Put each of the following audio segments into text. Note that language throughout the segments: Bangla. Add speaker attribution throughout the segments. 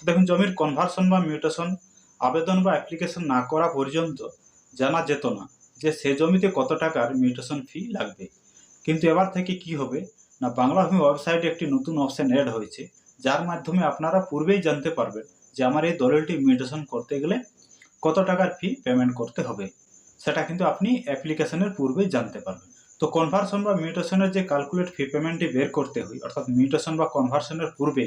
Speaker 1: তো দেখুন, জমির কনভার্সন বা মিউটেশন আবেদন বা অ্যাপ্লিকেশন না করা পর্যন্ত জানা যেত না যে সে জমিতে কত টাকার মিউটেশন ফি লাগবে। কিন্তু এবার থেকে কি হবে না, বাংলা ভূমি ওয়েবসাইটে একটি নতুন অপশন অ্যাড হয়েছে, যার মাধ্যমে আপনারা পূর্বেই জানতে পারবেন যে আমার এই দলিলটি মিউটেশন করতে গেলে কত টাকার ফি পেমেন্ট করতে হবে। সেটা কিন্তু আপনি অ্যাপ্লিকেশনের পূর্বেই জানতে পারবেন। তো কনভার্সন বা মিউটেশনের যে ক্যালকুলেট ফি পেমেন্টটি বের করতে হয়, অর্থাৎ মিউটেশন বা কনভার্সনের পূর্বে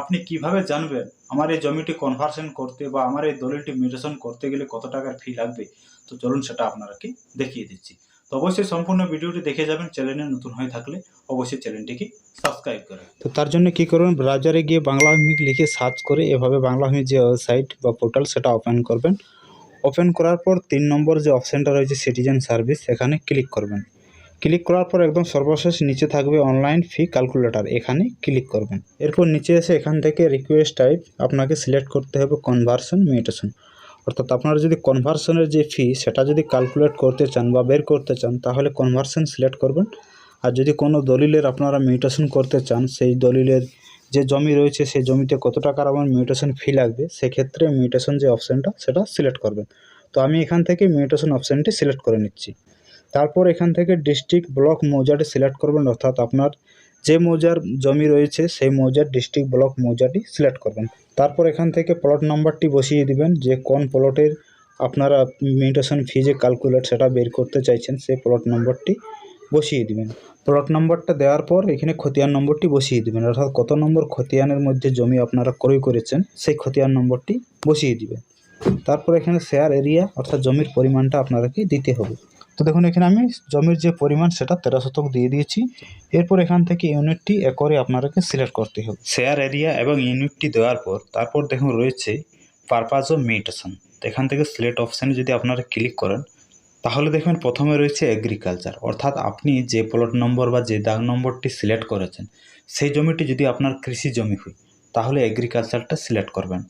Speaker 1: আপনি কীভাবে জানবেন আমার এই জমিটি কনভার্সন করতে বা আমার এই দলিলটি মিউটেশন করতে গেলে কত টাকার ফি লাগবে? তো চলুন সেটা আপনারাকে দেখিয়ে দিচ্ছি। তো অবশ্যই সম্পূর্ণ ভিডিওটি দেখে যাবেন চ্যানেলে নতুন হয়ে থাকলে অবশ্যই চ্যানেলটিকে সাবস্ক্রাইব করে।
Speaker 2: তো তার জন্য কি করবেন ব্রাউজারে গিয়ে বাংলা ভূমি লিখে সার্চ করে এভাবে বাংলা ভূমির যে ওয়েবসাইট বা পোর্টাল সেটা ওপেন করবেন। ওপেন করার পর তিন নম্বর যে অপশানটা রয়েছে সিটিজেন সার্ভিস এখানে ক্লিক করবেন। ক্লিক করার পর একদম সর্বশেষ নিচে থাকবে অনলাইন ফি ক্যালকুলেটর এখানে ক্লিক করবেন। এরপর নিচে এসে এখান থেকে রিকোয়েস্ট টাইপ আপনাকে সিলেক্ট করতে হবে কনভার্সন মিউটেশন অর্থাৎ আপনারা যদি কনভার্সনের যে ফি সেটা যদি ক্যালকুলেট করতে চান বা বের করতে চান, তাহলে কনভার্সন সিলেক্ট করবেন। আর যদি কোনো দলিলের আপনারা মিউটেশন করতে চান, সেই দলিলের যে জমি রয়েছে, সেই জমিতে কত টাকার আমার মিউটেশন ফি লাগবে, সেক্ষেত্রে মিউটেশন যে অপশানটা সেটা সিলেক্ট করবেন। তো আমি এখান থেকে মিউটেশন অপশানটি সিলেক্ট করে নিচ্ছি। তারপর এখান থেকে ডিস্ট্রিক্ট ব্লক মৌজাটি সিলেক্ট করবেন, অর্থাৎ আপনার যে মৌজার জমি রয়েছে, সেই মৌজার ডিস্ট্রিক্ট ব্লক মৌজাটি সিলেক্ট করবেন। তারপর এখান থেকে প্লট নাম্বারটি বসিয়ে দিবেন, যে কোন প্লটের আপনারা মিউটেশন ফি যে ক্যালকুলেট সেটা বের করতে চাইছেন, সেই প্লট নম্বরটি বসিয়ে দিবেন। প্লট নম্বরটা দেওয়ার পর এখানে খতিয়ান নম্বরটি বসিয়ে দিবেন, অর্থাৎ কত নম্বর খতিয়ানের মধ্যে জমি আপনারা ক্রয় করেছেন, সেই খতিয়ান নম্বরটি বসিয়ে দিবেন। তারপর এখানে শেয়ার এরিয়া অর্থাৎ জমির পরিমাণটা আপনাদেরকে দিতে হবে। তো দেখুন, এখানে আমি জমির যে পরিমাণ, সেটা তেরো শতক দিয়ে দিয়েছি। এরপর এখান থেকে ইউনিটটি একরে আপনাদেরকে সিলেক্ট করতে হবে। শেয়ার এরিয়া এবং ইউনিটটি দেওয়ার পর, তারপর দেখুন, রয়েছে পারপাস অফ মিউটেশন তো এখান থেকে সিলেক্ট অপশানে যদি আপনারা ক্লিক করেন, তাহলে দেখবেন প্রথমে রয়েছে এগ্রিকালচার অর্থাৎ আপনি যে প্লট নম্বর বা যে দাগ নম্বরটি সিলেক্ট করেছেন, সেই জমিটি যদি আপনার কৃষি জমি হয়, তাহলে এগ্রিকালচারটা সিলেক্ট করবেন।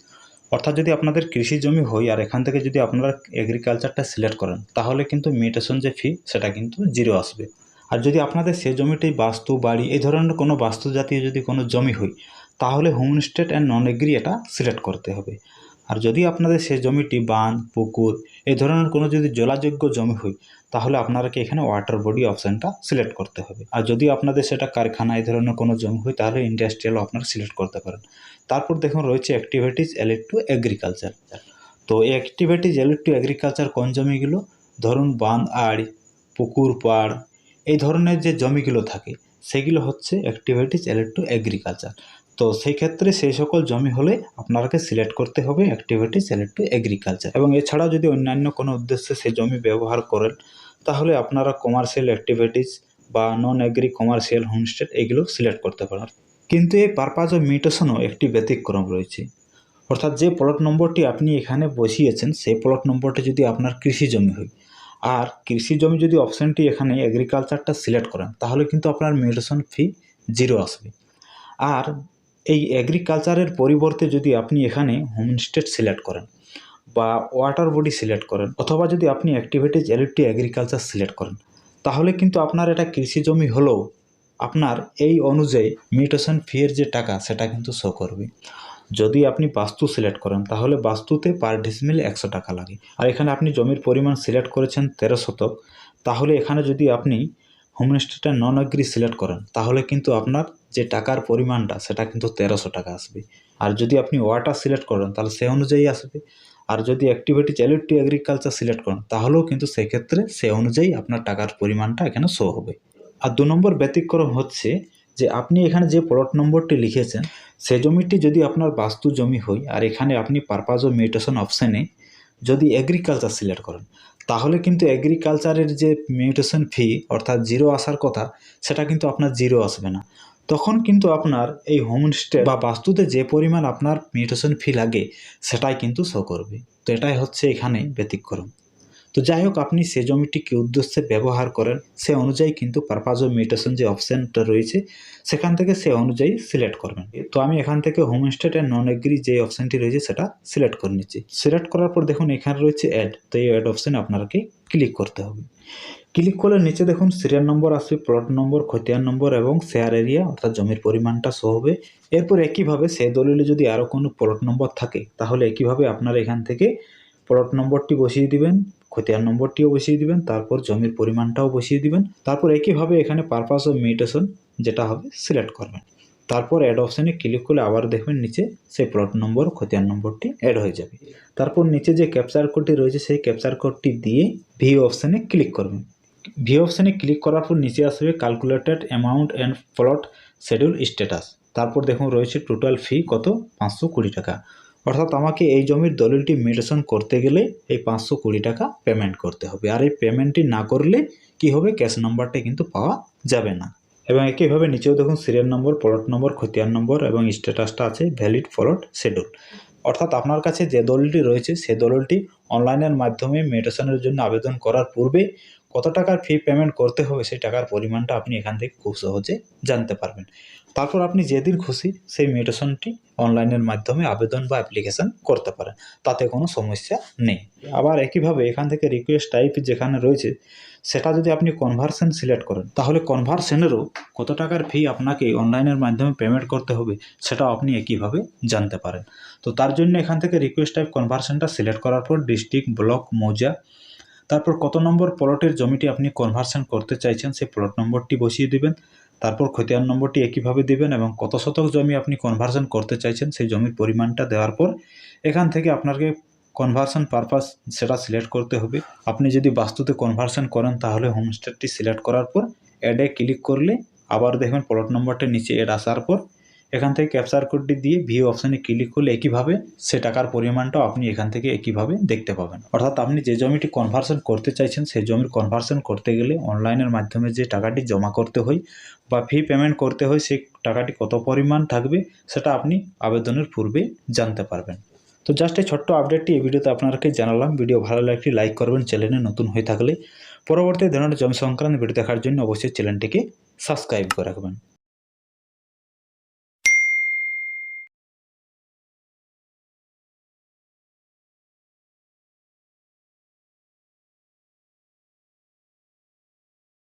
Speaker 2: অর্থাৎ যদি আপনাদের কৃষি জমি হয় আর এখান থেকে যদি আপনারা এগ্রিকালচারটা সিলেক্ট করেন, তাহলে কিন্তু মিউটেশন যে ফি সেটা কিন্তু জিরো আসবে। আর যদি আপনাদের সে জমিটি বাস্তু, বাড়ি, এই ধরনের কোনো বাস্তু জাতীয় যদি কোনো জমি হয়, তাহলে home state and non agri এটা সিলেক্ট করতে হবে। আর যদি আপনাদের সে জমিটি বাঁধ, পুকুর এই ধরনের কোনো যদি জলাযোগ্য জমি হয়, তাহলে আপনারাকে এখানে ওয়াটার বডি অপশানটা সিলেক্ট করতে হবে। আর যদি আপনাদের সেটা কারখানা এই ধরনের কোনো জমি হয়, তাহলে ইন্ডাস্ট্রিয়াল আপনারা সিলেক্ট করতে পারেন। তারপর দেখুন রয়েছে অ্যাক্টিভিটিস এলিট টু এগ্রিকালচার তো এই অ্যাক্টিভিটিস এলিট টু এগ্রিকালচার কোন জমিগুলো? ধরুন বাঁধ, আড়, পুকুর, পাড়, এই ধরনের যে জমিগুলো থাকে, সেগুলো হচ্ছে অ্যাক্টিভিটিস এলিট টু এগ্রিকালচার তো সেই ক্ষেত্রে সেই সকল জমি হলে আপনাকে সিলেক্ট করতে হবে অ্যাক্টিভিটি সিলেক্ট টু এগ্রিকালচার এবং এছাড়া যদি অন্যান্য কোনো উদ্দেশ্যে সেই জমি ব্যবহার করেন, তাহলে আপনারা কমার্শিয়াল অ্যাক্টিভিটিস বা নন এগ্রি কমার্শিয়াল হোমস্টেড এগুলো সিলেক্ট করতে পারেন। কিন্তু এই পারপাস অফ মিউটেশনও একটি ব্যতিক্রম রয়েছে। অর্থাৎ যে প্লট নম্বরটি আপনি এখানে বসিয়েছেন, সেই প্লট নম্বরটি যদি আপনার কৃষি জমি হয়, আর কৃষি জমি যদি অপশানটি এখানে এগ্রিকালচারটা সিলেক্ট করেন, তাহলে কিন্তু আপনার মিউটেশন ফি জিরো আসবে। আর এই এগ্রিকালচারের পরিবর্তে যদি আপনি এখানে হোমস্টেড সিলেক্ট করেন বা ওয়াটার বডি সিলেক্ট করেন অথবা যদি আপনি অ্যাক্টিভিটিজ এলিটি এগ্রিকালচার সিলেক্ট করেন, তাহলে কিন্তু আপনার এটা কৃষি জমি হলেও আপনার এই অনুযায়ী মিউটেশন ফিয়ের যে টাকা, সেটা কিন্তু শো করবে। যদি আপনি বাস্তু সিলেক্ট করেন, তাহলে বাস্তুতে পার ডিসমিল একশো টাকা লাগে। আর এখানে আপনি জমির পরিমাণ সিলেক্ট করেছেন তেরো শতক, তাহলে এখানে যদি আপনি হোমস্টেটা নন এগ্রি সিলেক্ট করেন, তাহলে কিন্তু আপনার যে টাকার পরিমাণটা, সেটা কিন্তু তেরোশো টাকা আসবে। আর যদি আপনি ওয়াটার সিলেক্ট করেন, তাহলে সে অনুযায়ী আসবে। আর যদি অ্যাক্টিভিটি চ্যালেট এগ্রিকালচার সিলেক্ট করেন, তাহলেও কিন্তু সেক্ষেত্রে সে অনুযায়ী আপনার টাকার পরিমাণটা এখানে শো হবে। আর দু নম্বর ব্যতিক্রম হচ্ছে যে আপনি এখানে যে প্লট নম্বরটি লিখেছেন, সে জমিটি যদি আপনার বাস্তু জমি হয়, আর এখানে আপনি পারপাস ও মিউটেশন অপশানে যদি এগ্রিকালচার সিলেক্ট করেন, তাহলে কিন্তু এগ্রিকালচারের যে মিউটেশন ফি অর্থাৎ জিরো আসার কথা, সেটা কিন্তু আপনার জিরো আসবে না। তখন কিন্তু আপনার এই হোমস্টে বা বাস্তুতে যে পরিমাণ আপনার মেডিটেশন ফি লাগে, সেটাই কিন্তু শো করবে। তো এটাই হচ্ছে এখানে ব্যতিক্রম। তো যাই হোক আপনি সে জমিটি কি উদ্দেশ্যে ব্যবহার করেন। সে অনুযায়ী কিন্তু পারপাজ অফ মিউটেশন যে অপশানটা রয়েছে, সেখান থেকে সে অনুযায়ী সিলেক্ট করবেন। তো আমি এখান থেকে home state and non agri যে অপশানটি রয়েছে, সেটা সিলেক্ট করে নিচ্ছি। সিলেক্ট করার পর দেখুন, এখানে রয়েছে অ্যাড তো এই অ্যাড অপশানে আপনাকে ক্লিক করতে হবে। ক্লিক করলে নিচে দেখুন সিরিয়াল নম্বর আসবে প্লট নম্বর খতিয়ান নম্বর এবং শেয়ার এরিয়া অর্থাৎ জমির পরিমাণটা শো হবে। এরপর একইভাবে সে দলিলে যদি আরও কোনো প্লট নম্বর থাকে, তাহলে একইভাবে আপনারা এখান থেকে প্লট নম্বরটি বসিয়ে দিবেন। খতিয়ান নম্বরটিও বসিয়ে দিবেন, তারপর জমির পরিমাণটাও বসিয়ে দিবেন, তারপর একইভাবে এখানে পারপাস অফ মিউটেশন যেটা হবে সিলেক্ট করবেন। তারপর অ্যাড অপশানে ক্লিক করলে আবার দেখবেন নিচে সেই প্লট নম্বর খতিয়ান নম্বরটি অ্যাড হয়ে যাবে। তারপর নিচে যে ক্যাপচার কোডটি রয়েছে, সেই ক্যাপচার কোডটি দিয়ে ভি অপশানে ক্লিক করবেন। ভি অপশানে ক্লিক করার পর নিচে আসবে calculated amount and plot schedule status তারপর দেখুন রয়েছে টোটাল ফি কত? পাঁচশো কুড়ি টাকা। অর্থাৎ আমাকে এই জমির দলিলটি মিউটেশন করতে গেলে এই পাঁচশো কুড়ি টাকা পেমেন্ট করতে হবে। আর এই পেমেন্টটি না করলে কি হবে? ক্যাশ নাম্বারটা কিন্তু পাওয়া যাবে না। এবং একইভাবে নিচেও দেখুন সিরিয়াল নম্বর প্লট নম্বর খতিয়ান নম্বর এবং স্ট্যাটাসটা আছে ভ্যালিড প্লট শিডিউল অর্থাৎ আপনার কাছে যে দলিলটি রয়েছে, সে দলিলটি অনলাইনের মাধ্যমে মেডিটেশনের জন্য আবেদন করার পূর্বে কত টাকার ফি পেমেন্ট করতে হবে, সেই টাকার পরিমাণটা আপনি এখান থেকে খুব সহজে জানতে পারবেন। তারপর আপনি যেদিন খুশি সেই মেডিটেশনটি অনলাইনের মাধ্যমে আবেদন বা অ্যাপ্লিকেশন করতে পারেন। তাতে কোনো সমস্যা নেই। আবার একইভাবে এখান থেকে রিকোয়েস্ট টাইপ যেখানে রয়েছে সেটা যদি আপনি কনভার্সন সিলেক্ট করেন, তাহলে কনভার্সনেরও কত টাকার ফি আপনাকে অনলাইনের মাধ্যমে পেমেন্ট করতে হবে সেটাও আপনি একইভাবে জানতে পারেন। তো তার জন্য এখান থেকে রিকোয়েস্ট টাইপ কনভার্সনটা সিলেক্ট করার পর ডিস্ট্রিক্ট ব্লক মৌজা, তারপর কত নম্বর প্লটের জমিটি আপনি কনভার্সন করতে চাইছেন সেই প্লট নম্বরটি বসিয়ে দিবেন। তারপর খতিয়ান নম্বরটি একইভাবে দিবেন এবং কত শতক জমি আপনি কনভার্সন করতে চাইছেন সেই জমির পরিমাণটা দেওয়ার পর এখান থেকে আপনাকে কনভার্সন পারপাস সেটা সিলেক্ট করতে হবে। আপনি যদি বাস্তুতে কনভার্সন করেন, তাহলে হোমস্টেটি সিলেক্ট করার পর অ্যাডে ক্লিক করলে আবার দেখবেন প্লট নম্বরটা নিচে অ্যাড আসার পর এখান থেকে ক্যাপচার কোডটি দিয়ে ভিউ অপশানে ক্লিক করলে একইভাবে সে টাকার পরিমাণটাও আপনি এখান থেকে একইভাবে দেখতে পাবেন। অর্থাৎ আপনি যে জমিটি কনভার্সন করতে চাইছেন, সেই জমির কনভার্সন করতে গেলে অনলাইনের মাধ্যমে যে টাকাটি জমা করতে হয় বা ফি পেমেন্ট করতে হয়, সেই টাকাটি কত পরিমাণ থাকবে, সেটা আপনি আবেদনের পূর্বে জানতে পারবেন। তো জাস্ট এই ছোট্ট আপডেটটি এই ভিডিওতে আপনাদেরকে জানালাম। ভিডিও ভালো লাগলে লাইক করবেন চ্যানেলে নতুন হয়ে থাকলে। পরবর্তী ধরনের জমি সংক্রান্ত ভিডিও দেখার জন্য অবশ্যই চ্যানেলটিকে সাবস্ক্রাইব করে রাখবেন।